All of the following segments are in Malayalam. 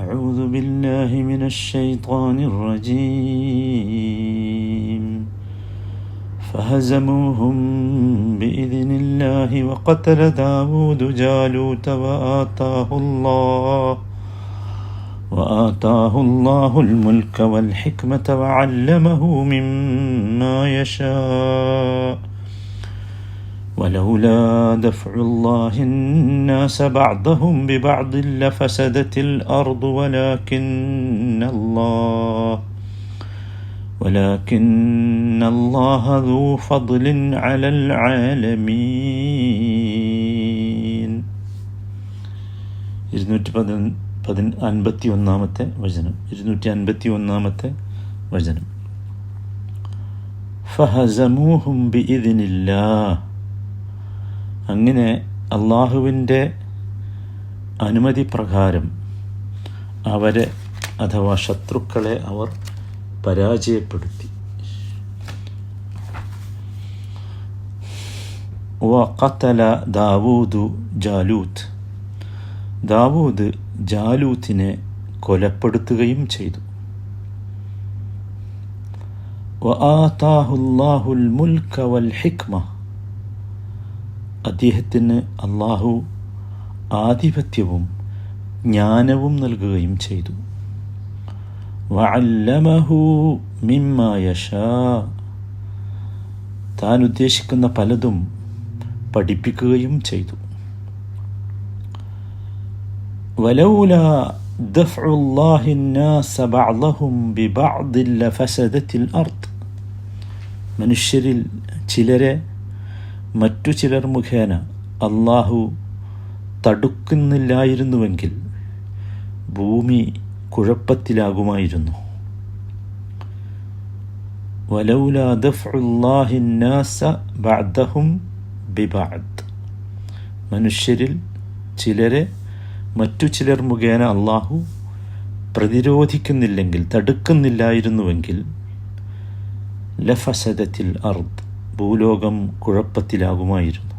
أعوذ بالله من الشيطان الرجيم. فهزموهم بإذن الله وقتل داود جالوت وآتاه الله وآتاه الله الملك والحكمة وعلمه مما يشاء. ولولا دفع الله الناس بعضهم ببعض لفسدت الأرض ولكن الله ولكن الله ذو فضل على العالمين ഇരുന്നൂറ്റി പതി പതി അൻപത്തി ഒന്നാമത്തെ വചനം ഇരുന്നൂറ്റി അൻപത്തി ഒന്നാമത്തെ വചനം ഫഹസമൂഹും ബി ഇതിനില്ലാ അങ്ങനെ അള്ളാഹുവിന്റെ അനുമതി പ്രകാരം അവരെ അഥവാ ശത്രുക്കളെ അവർ പരാജയപ്പെടുത്തി. വഖത്തല ദാവൂദു ജാലൂത്ത്. ദാവൂദ് ജാലൂത്തിനെ കൊലപ്പെടുത്തുകയും ചെയ്തു. വആതാഹുല്ലാഹുൽ മുൽക്ക വൽ ഹിക്മ. അദ്ദേഹത്തിന് അള്ളാഹു ആധിപത്യവും ജ്ഞാനവും നൽകുകയും ചെയ്തു വഅല്ലമഹു മിമ്മ യശാ താൻ ഉദ്ദേശിക്കുന്ന പലതും പഠിപ്പിക്കുകയും ചെയ്തു ولولا دفع الله الناس بعضهم ببعض لفسدت الأرض മനുഷ്യരിൽ ചിലരെ മറ്റു ചിലർ മുഖേന അള്ളാഹു തടുക്കുന്നില്ലായിരുന്നുവെങ്കിൽ ഭൂമി കുഴപ്പത്തിലാകുമായിരുന്നു. വലൗല ബഅദഹും ബിബഅദ്. മനുഷ്യരിൽ ചിലരെ മറ്റു ചിലർ മുഖേന അള്ളാഹു പ്രതിരോധിക്കുന്നില്ലെങ്കിൽ തടുക്കുന്നില്ലായിരുന്നുവെങ്കിൽ ലഫസദത്തിൽ അർദ്. ഭൂലോകം കുഴപ്പത്തിലാകുമായിരുന്നു.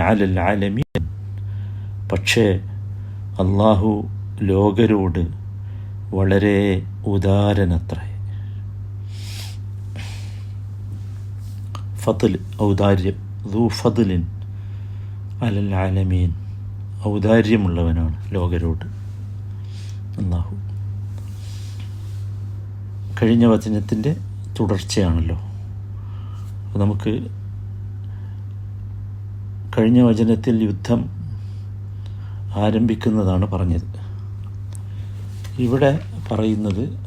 അലൽ ആലമീൻ. പക്ഷേ അള്ളാഹു ലോകരോട് വളരെ ഉദാരനത്രേ. ഫതിൽ ഔദാര്യം. ദൂഫദ്ലിൻ അലൽ ആലമീൻ. ഔദാര്യമുള്ളവനാണ് ലോകരോട് അള്ളാഹു കഴിഞ്ഞ വചനത്തിന്റെ തുടർച്ചയാണല്ലോ. നമുക്ക് കഴിഞ്ഞ വചനത്തിൽ യുദ്ധം ആരംഭിക്കുന്നതാണ് പറഞ്ഞത്. ഇവിടെ പറയുന്നത്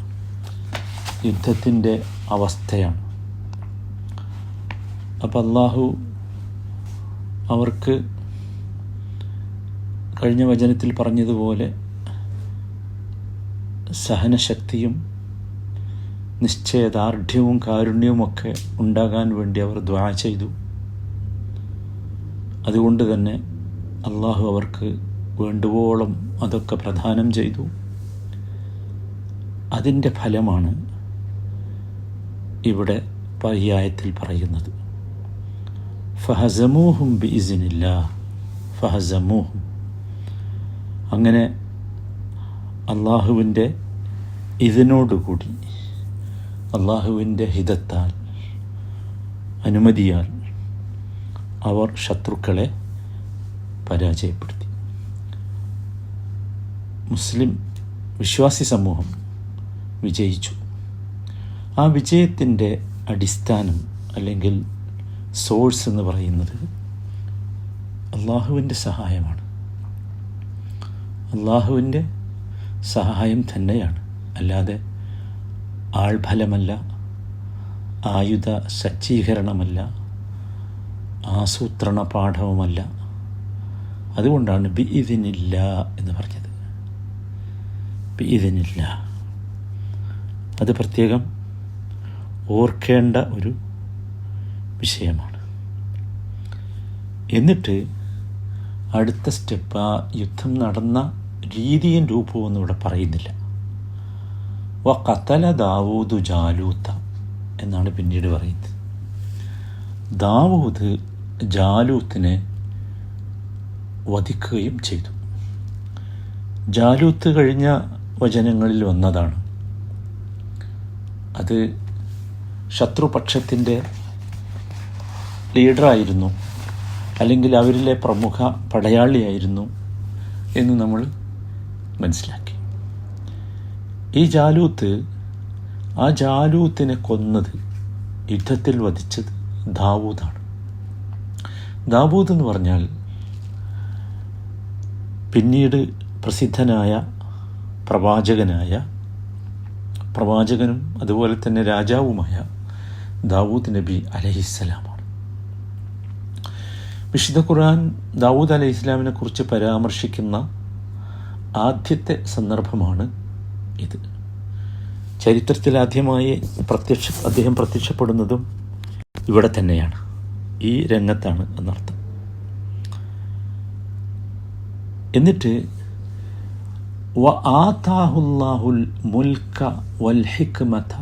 യുദ്ധത്തിന്റെ അവസ്ഥയാണ്. അപ്പം അള്ളാഹു അവർക്ക് കഴിഞ്ഞ വചനത്തിൽ പറഞ്ഞതുപോലെ സഹനശക്തിയും നിശ്ചയദാർഢ്യവും കാരുണ്യവുമൊക്കെ ഉണ്ടാകാൻ വേണ്ടി അവർ ദ്വാ ചെയ്തു. അതുകൊണ്ട് തന്നെ അള്ളാഹു അവർക്ക് വേണ്ടുവോളം അതൊക്കെ പ്രദാനം ചെയ്തു. അതിന്റെ ഫലമാണ് ഇവിടെ പര്യായത്തിൽ പറയുന്നത്. ഫഹസമൂഹും ബി ഇസിനില്ല ഫഹസമൂഹും. അങ്ങനെ അള്ളാഹുവിന്റെ ഇതിനോടുകൂടി അള്ളാഹുവിന്റെ ഹിതത്താൽ അനുമതിയാൽ അവർ ശത്രുക്കളെ പരാജയപ്പെടുത്തി. മുസ്ലിം വിശ്വാസി സമൂഹം വിജയിച്ചു. ആ വിജയത്തിന്റെ അടിസ്ഥാനം അല്ലെങ്കിൽ സോഴ്സ് എന്ന് പറയുന്നത് അള്ളാഹുവിന്റെ സഹായമാണ്. അള്ളാഹുവിന്റെ സഹായം തന്നെയാണ്. അല്ലാതെ ആൾഫലമല്ല ആയുധ സജ്ജീകരണമല്ല ആസൂത്രണ പാഠവുമല്ല അതുകൊണ്ടാണ് ബി ഇതിനില്ല എന്ന് പറഞ്ഞത്. ബി ഇതിനില്ല അത് പ്രത്യേകം ഓർക്കേണ്ട ഒരു വിഷയമാണ്. എന്നിട്ട് അടുത്ത സ്റ്റെപ്പ് ആ യുദ്ധം നടന്ന രീതിയും രൂപവും ഒന്നും ഇവിടെ പറയുന്നില്ല. വ ദാവൂദ് ജാലൂത്ത എന്നാണ് പിന്നീട് പറയുന്നത്. ദാവൂദ് ജാലൂത്തിനെ വധിക്കുകയും ചെയ്തു. ജാലൂത്ത് കഴിഞ്ഞ വചനങ്ങളിൽ വന്നതാണ്. അത് ശത്രുപക്ഷത്തിന്റെ ലീഡറായിരുന്നു അല്ലെങ്കിൽ അവരിലെ പ്രമുഖ പടയാളിയായിരുന്നു എന്ന് നമ്മൾ മനസ്സിലാക്കി. ഈ ജാലൂത്ത് ആ ജാലൂത്തിനെ കൊന്നത് യുദ്ധത്തിൽ വധിച്ചത് ദാവൂദാണ്. ദാവൂദ് എന്ന് പറഞ്ഞാൽ പിന്നീട് പ്രസിദ്ധനായ പ്രവാചകനായ പ്രവാചകനും അതുപോലെ തന്നെ രാജാവുമായ ദാവൂദ് നബി അലഹിസ്സലാമാണ്. വിശുദ്ധ ഖുർആൻ ദാവൂദ് അലൈഹി ഇസ്ലാമിനെക്കുറിച്ച് പരാമർശിക്കുന്ന ആദ്യത്തെ സന്ദർഭമാണ് ഇത്. ചരിത്രത്തിലാദ്യമായി പ്രത്യക്ഷ അദ്ദേഹം പ്രത്യക്ഷപ്പെടുന്നതും ഇവിടെ തന്നെയാണ്. ഈ രംഗത്താണ് എന്നർത്ഥം. എന്നിട്ട് വ ആതാഹുല്ലാഹുൽ മുൽക്ക വൽ ഹിക്മത.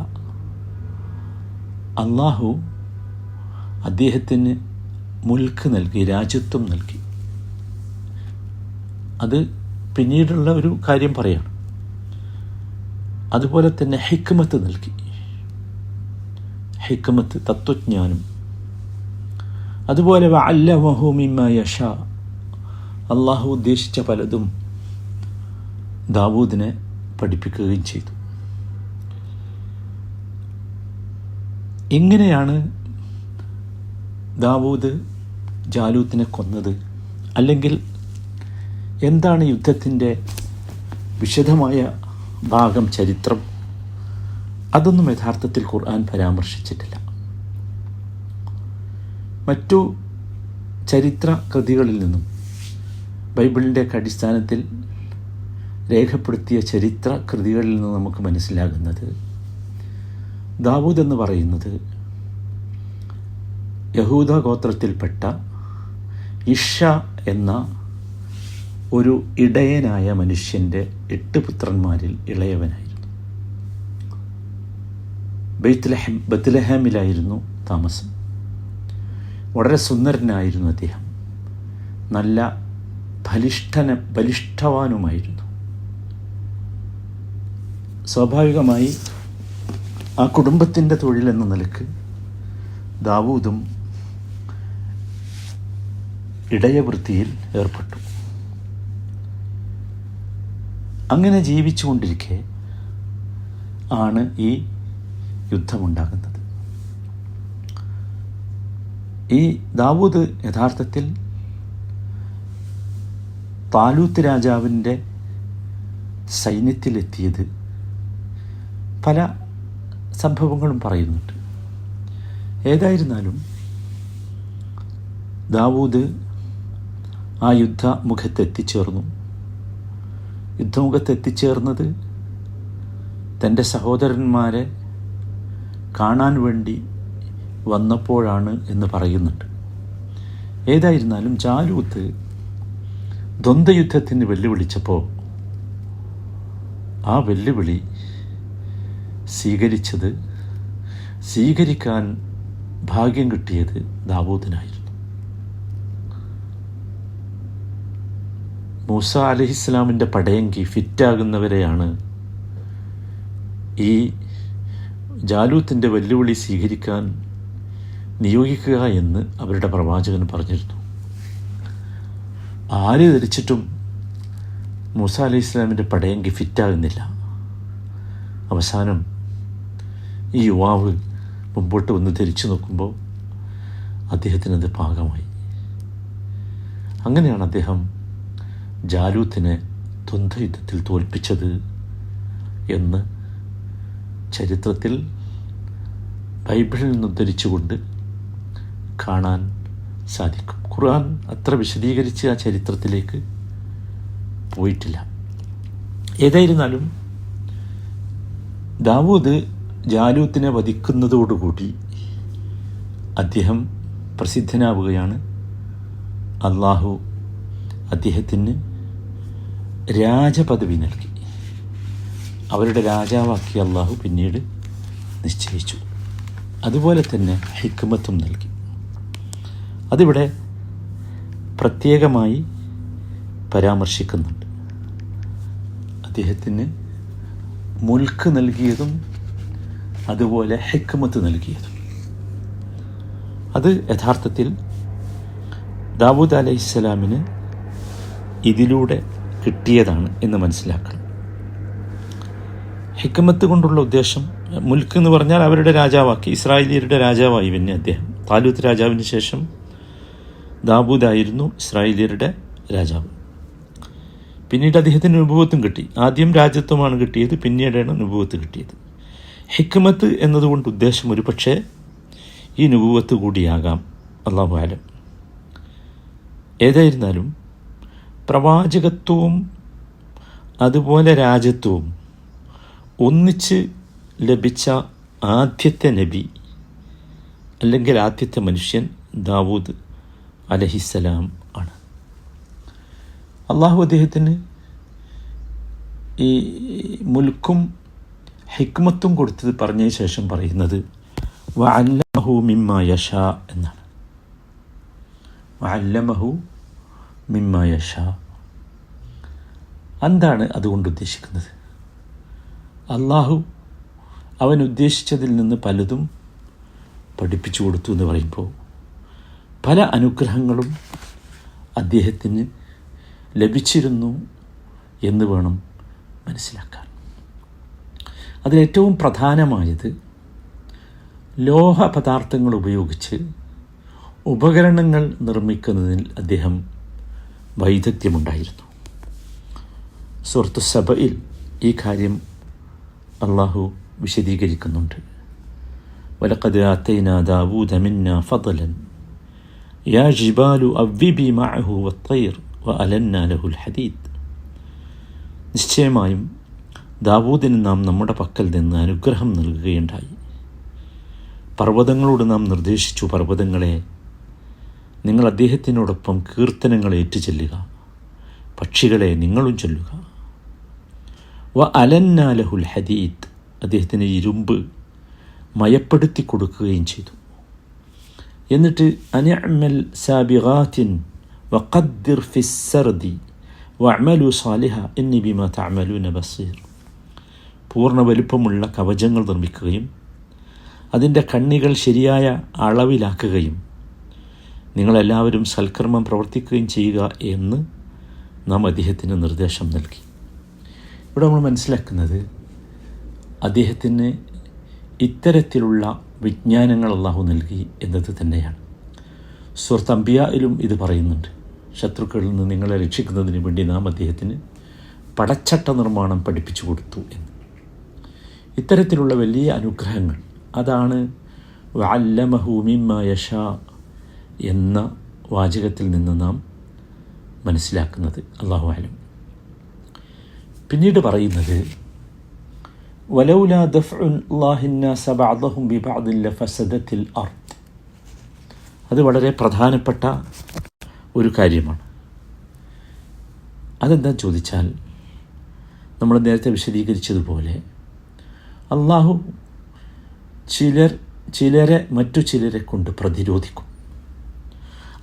അള്ളാഹു അദ്ദേഹത്തിന് മുൽക്ക് നൽകി രാജ്യത്വം നൽകി. അത് പിന്നീടുള്ള ഒരു കാര്യം പറയാണ് അതുപോലെ തന്നെ ഹിക്മത്ത് നൽകി. ഹിക്മത്ത് തത്വജ്ഞാനം. അതുപോലെ അല്ലമഹുമിമ യഷ അള്ളാഹു ഉദ്ദേശിച്ച പലതും ദാവൂദിനെ പഠിപ്പിക്കുകയും ചെയ്തു. എങ്ങനെയാണ് ദാവൂദ് ജാലൂത്തിനെ കൊന്നത്. അല്ലെങ്കിൽ എന്താണ് യുദ്ധത്തിന്റെ വിശദമായ ഭാഗം ചരിത്രം. അതൊന്നും യഥാർത്ഥത്തിൽ ഖുർആൻ പരാമർശിച്ചിട്ടില്ല. മറ്റു ചരിത്ര കൃതികളിൽ നിന്നും ബൈബിളിന്റെ അടിസ്ഥാനത്തിൽ രേഖപ്പെടുത്തിയ ചരിത്ര കൃതികളിൽ നിന്ന് നമുക്ക് മനസ്സിലാകുന്നത് ദാവൂദ് എന്ന് പറയുന്നത് യഹൂദ ഗോത്രത്തിൽപ്പെട്ട ഇഷ എന്ന ഒരു ഇടയനായ മനുഷ്യന്റെ എട്ട് പുത്രന്മാരിൽ ഇളയവനായിരുന്നു. ബെയ്ത്ലഹം ബത്ലഹാമിലായിരുന്നു താമസം. വളരെ സുന്ദരനായിരുന്നു അദ്ദേഹം. നല്ല ബലിഷ്ഠന ബലിഷ്ഠവാനുമായിരുന്നു സ്വാഭാവികമായി ആ കുടുംബത്തിന്റെ തൊഴിലെന്ന നിലയ്ക്ക് ദാവൂദും ഇടയവൃത്തിയിൽ ഏർപ്പെട്ടു. അങ്ങനെ ജീവിച്ചുകൊണ്ടിരിക്കെ ആണ് ഈ യുദ്ധമുണ്ടാകുന്നത്. ഈ ദാവൂദ് യഥാർത്ഥത്തിൽ താലൂത്ത് രാജാവിന്റെ സൈന്യത്തിലെത്തിയത് പല സംഭവങ്ങളും പറയുന്നുണ്ട്. ഏതായിരുന്നാലും ദാവൂദ് ആ യുദ്ധമുഖത്തെത്തിച്ചേർന്നു യുദ്ധമുഖത്തെത്തിച്ചേർന്നത് തന്റെ സഹോദരന്മാരെ കാണാൻ വേണ്ടി വന്നപ്പോഴാണ് എന്ന് പറയുന്നുണ്ട്. ഏതായിരുന്നാലും ജാലൂത്ത് ദ്വന്ദ്വയുദ്ധത്തിന് വെല്ലുവിളിച്ചപ്പോൾ ആ വെല്ലുവിളി സ്വീകരിച്ചത് സ്വീകരിക്കാൻ ഭാഗ്യം കിട്ടിയത് ദാവൂദിനായിരുന്നു. മൂസ അലഹിസ്ലാമിന്റെ പടയങ്കി ഫിറ്റാകുന്നവരെയാണ് ഈ ജാലൂത്തിന്റെ വെല്ലുവിളി സ്വീകരിക്കാൻ നിയോഗിക്കുക എന്ന് അവരുടെ പ്രവാചകൻ പറഞ്ഞിരുന്നു. ആര് ധരിച്ചിട്ടും മൂസ അലൈഹി ഇസ്ലാമിന്റെ പടയങ്കി ഫിറ്റാകുന്നില്ല. അവസാനം ഈ യുവാവ് മുമ്പോട്ട് വന്ന് ധരിച്ചു നോക്കുമ്പോൾ അദ്ദേഹത്തിനത് പാകമായി. അങ്ങനെയാണ് അദ്ദേഹം ജാലൂത്തിനെ ദ്വന്ദ്വയുദ്ധത്തിൽ തോൽപ്പിച്ചത് എന്ന് ചരിത്രത്തിൽ ബൈബിളിൽ നിന്ന് ഉദ്ധരിച്ചുകൊണ്ട് കാണാൻ സാധിക്കും. ഖുർആൻ അത്ര വിശദീകരിച്ച് ആ ചരിത്രത്തിലേക്ക് പോയിട്ടില്ല. ഏതായിരുന്നാലും ദാവൂദ് ജാലൂത്തിനെ വധിക്കുന്നതോടുകൂടി അദ്ദേഹം പ്രസിദ്ധനാവുകയാണ്. അള്ളാഹു അദ്ദേഹത്തിന് രാജപദവി നൽകി. അവരുടെ രാജാവാക്കി അള്ളാഹു പിന്നീട് നിശ്ചയിച്ചു. അതുപോലെ തന്നെ ഹിക്മത്തും നൽകി. അതിവിടെ പ്രത്യേകമായി പരാമർശിക്കുന്നുണ്ട്. അദ്ദേഹത്തിന് മുൽക്ക് നൽകിയതും അതുപോലെ ഹിക്മത്ത് നൽകിയതും. അത് യഥാർത്ഥത്തിൽ ദാവൂദ് അലൈഹിസ്സലാമിന് ഇതിലൂടെ കിട്ടിയതാണ് എന്ന് മനസ്സിലാക്കണം. ഹിക്കമത്ത് കൊണ്ടുള്ള ഉദ്ദേശം മുൽക്ക് എന്ന് പറഞ്ഞാൽ അവരുടെ രാജാവാക്കി ഇസ്രായേലിയരുടെ രാജാവായി പിന്നെ അദ്ദേഹം. താലൂത്ത് രാജാവിന് ശേഷം ദാബൂദായിരുന്നു ഇസ്രായേലിയരുടെ രാജാവ്. പിന്നീട് അദ്ദേഹത്തിന് അനുഭവത്തും കിട്ടി. ആദ്യം രാജ്യത്വമാണ് കിട്ടിയത് പിന്നീടാണ് അനുഭവത്ത് കിട്ടിയത്. ഹിക്മത്ത് എന്നതുകൊണ്ട് ഉദ്ദേശം ഒരു പക്ഷേ ഈ അനുഭവത്ത് കൂടിയാകാം. അള്ളാഹു ആലം ഏതായിരുന്നാലും പ്രവാചകത്വവും അതുപോലെ രാജ്യത്വവും ഒന്നിച്ച് ലഭിച്ച ആദ്യത്തെ നബി അല്ലെങ്കിൽ ആദ്യത്തെ മനുഷ്യൻ ദാവൂദ് അലഹിസലാം ആണ്. അള്ളാഹു അദ്ദേഹത്തിന് ഈ മുൽക്കും ഹിക്മത്തും കൊടുത്തത് പറഞ്ഞ ശേഷം പറയുന്നത് വഅല്ലമഹു മിമ്മ യഷ എന്നാണ്. വഅല്ലമഹു മിമ്മ യഷ എന്താണ് അതുകൊണ്ട് ഉദ്ദേശിക്കുന്നത്? അള്ളാഹു അവൻ ഉദ്ദേശിച്ചതിൽ നിന്ന് പലതും പഠിപ്പിച്ചു കൊടുത്തു എന്ന് പറയുമ്പോൾ പല അനുഗ്രഹങ്ങളും അദ്ദേഹത്തിന് ലഭിച്ചിരുന്നു എന്ന് വേണം മനസ്സിലാക്കാൻ. അതിലേറ്റവും പ്രധാനമായത് ലോഹ പദാർത്ഥങ്ങൾ ഉപയോഗിച്ച് ഉപകരണങ്ങൾ നിർമ്മിക്കുന്നതിൽ അദ്ദേഹം വൈദഗ്ധ്യമുണ്ടായിരുന്നു. സുഹൃത്തു സഭയിൽ ഈ കാര്യം അള്ളാഹു വിശദീകരിക്കുന്നുണ്ട്. വലക്കത് അത്തൈന ദാവൂദ ഫതലൻ യാ ജിബാലു അവ്വിബി മഅഹു വത്തൈർ വ അലന്ന ലഹുൽ ഹദീദ്. നിശ്ചയമായും ദാവൂദിന് നാം നമ്മുടെ പക്കൽ നിന്ന് അനുഗ്രഹം നൽകുകയുണ്ടായി. പർവതങ്ങളോട് നാം നിർദ്ദേശിച്ചു പർവതങ്ങളെ നിങ്ങൾ അദ്ദേഹത്തിനോടൊപ്പം കീർത്തനങ്ങൾ ഏറ്റുചൊല്ലുക. പക്ഷികളെ നിങ്ങളും ചൊല്ലുക. വ അലന്നാലഹുൽ ഹദീദ്. അദ്ദേഹത്തിന് ഇരുമ്പ് മയപ്പെടുത്തി കൊടുക്കുകയും ചെയ്തു. എന്നിട്ട് അനഅമൽ സാബിഗാത്തിൻ വഖദ്ദിർ ഫിസ്സർദി വഅമലു സാലിഹ എന്നി ബിമ തഅമലൂന ബസീർ. പൂർണ വലുപ്പമുള്ള കവചങ്ങൾ നിർമ്മിക്കുകയും അതിന്റെ കണ്ണികൾ ശരിയായ അളവിലാക്കുകയും നിങ്ങളെല്ലാവരും സൽക്കർമ്മം പ്രവർത്തിക്കുകയും ചെയ്യുക എന്ന് നാം അദ്ദേഹത്തിന് നിർദ്ദേശം നൽകി. ഇവിടെ നമ്മൾ മനസ്സിലാക്കുന്നത് അദ്ദേഹത്തിന് ഇത്തരത്തിലുള്ള വിജ്ഞാനങ്ങൾ അള്ളാഹു നൽകി എന്നത് തന്നെയാണ്. സുഹൃത്ത് അംബിയയിലും ഇത് പറയുന്നുണ്ട്. ശത്രുക്കളിൽ നിന്ന് നിങ്ങളെ രക്ഷിക്കുന്നതിന് വേണ്ടി നാം അദ്ദേഹത്തിന് പടച്ചട്ട നിർമ്മാണം പഠിപ്പിച്ചു കൊടുത്തു എന്ന്. ഇത്തരത്തിലുള്ള വലിയ അനുഗ്രഹങ്ങൾ അതാണ് വല്ലമഹൂമിമ്മ യഷ എന്ന വാചകത്തിൽ നിന്ന് നാം മനസ്സിലാക്കുന്നത്. അള്ളാഹു ആലം പിന്നീട് പറയുന്നത് അർദ്. അത് വളരെ പ്രധാനപ്പെട്ട ഒരു കാര്യമാണ്. അതെന്താ ചോദിച്ചാൽ നമ്മൾ നേരത്തെ വിശദീകരിച്ചതുപോലെ അള്ളാഹു ചിലർ ചിലരെ മറ്റു ചിലരെ കൊണ്ട് പ്രതിരോധിക്കും.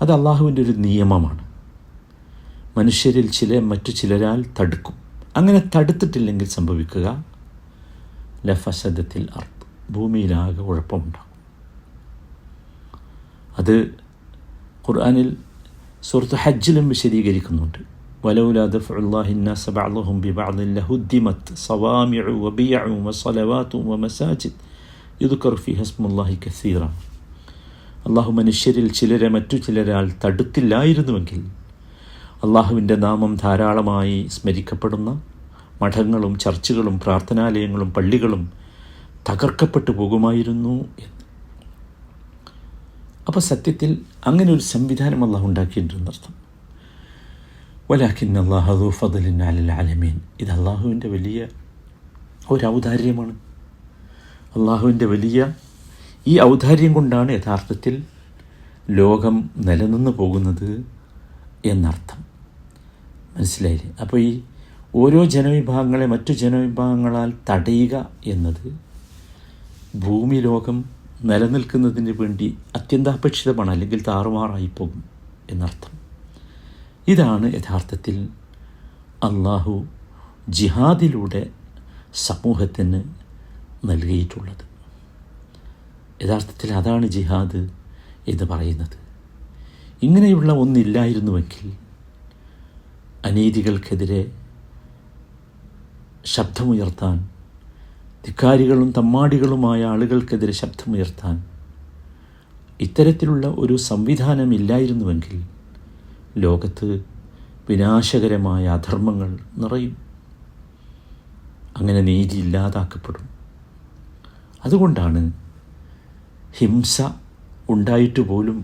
അത് അള്ളാഹുവിൻ്റെ ഒരു നിയമമാണ് മനുഷ്യരിൽ ചില മറ്റു ചിലരാൽ തടുക്കും അങ്ങനെ തടുത്തിട്ടില്ലെങ്കിൽ സംഭവിക്കുക ലഫസദത്തിൽ അർത്ത് ഭൂമിയിലാകെ കുഴപ്പമുണ്ടാകും അത് ഖുർആാനിൽ സുഹൃത്ത് ഹജ്ജിലും വിശദീകരിക്കുന്നുണ്ട് ولولا دفع الله الناس بعضهم ببعض لهدمت صوامع وبيع وصلوات ومساجد يذكر فيها اسم الله كثيرا അള്ളാഹു മനുഷ്യരിൽ ചിലരെ മറ്റു ചിലരാൽ തടുത്തില്ലായിരുന്നുവെങ്കിൽ അള്ളാഹുവിന്റെ നാമം ധാരാളമായി സ്മരിക്കപ്പെടുന്ന മഠങ്ങളും ചർച്ചുകളും പ്രാർത്ഥനാലയങ്ങളും പള്ളികളും തകർക്കപ്പെട്ടു പോകുമായിരുന്നു എന്ന്. അപ്പോൾ സത്യത്തിൽ അങ്ങനെ ഒരു സംവിധാനം അള്ളാഹു ഉണ്ടാക്കിയിട്ടുണ്ടെന്നർത്ഥം വലാഖിൻ അള്ളാഹു ഫദലിൻ അലൽ ആലമീൻ. ഇത് അള്ളാഹുവിന്റെ വലിയ ഒരു ഔദാര്യമാണ്. അള്ളാഹുവിന്റെ വലിയ ഈ ഔദാര്യം കൊണ്ടാണ് യഥാർത്ഥത്തിൽ ലോകം നിലനിന്ന് പോകുന്നത് എന്നർത്ഥം. മനസ്സിലായില്ലേ? അപ്പോൾ ഈ ഓരോ ജനവിഭാഗങ്ങളെ മറ്റു ജനവിഭാഗങ്ങളാൽ തടയുക എന്നത് ഭൂമി ലോകം നിലനിൽക്കുന്നതിന് വേണ്ടി അത്യന്താപേക്ഷിതമാണ് അല്ലെങ്കിൽ താറുമാറായി പോകും എന്നർത്ഥം. ഇതാണ് യഥാർത്ഥത്തിൽ അള്ളാഹു ജിഹാദിലൂടെ സമൂഹത്തിന് നൽകിയിട്ടുള്ളത്. യഥാർത്ഥത്തിൽ അതാണ് ജിഹാദ് എന്ന് പറയുന്നത്. ഇങ്ങനെയുള്ള ഒന്നില്ലായിരുന്നുവെങ്കിൽ അനീതികൾക്കെതിരെ ശബ്ദമുയർത്താൻ ധിക്കാരികളും തമ്മാടികളുമായ ആളുകൾക്കെതിരെ ശബ്ദമുയർത്താൻ ഇത്തരത്തിലുള്ള ഒരു സംവിധാനമില്ലായിരുന്നുവെങ്കിൽ ലോകത്ത് വിനാശകരമായ അധർമ്മങ്ങൾ നിറയും. അങ്ങനെ നീതി ഇല്ലാതാക്കപ്പെടും. അതുകൊണ്ടാണ് ഹിംസ ഉണ്ടായിട്ട് പോലും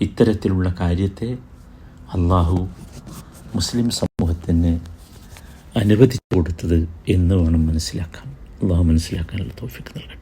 ഇത്തരത്തിലുള്ള കാര്യത്തെ അള്ളാഹു മുസ്ലിം സമൂഹത്തിന് അനുവദിച്ചു കൊടുത്തത് എന്ന് വേണം മനസ്സിലാക്കാൻ. അള്ളാഹു മനസ്സിലാക്കാനുള്ള തോഫിക്ക് നൽകട്ടെ.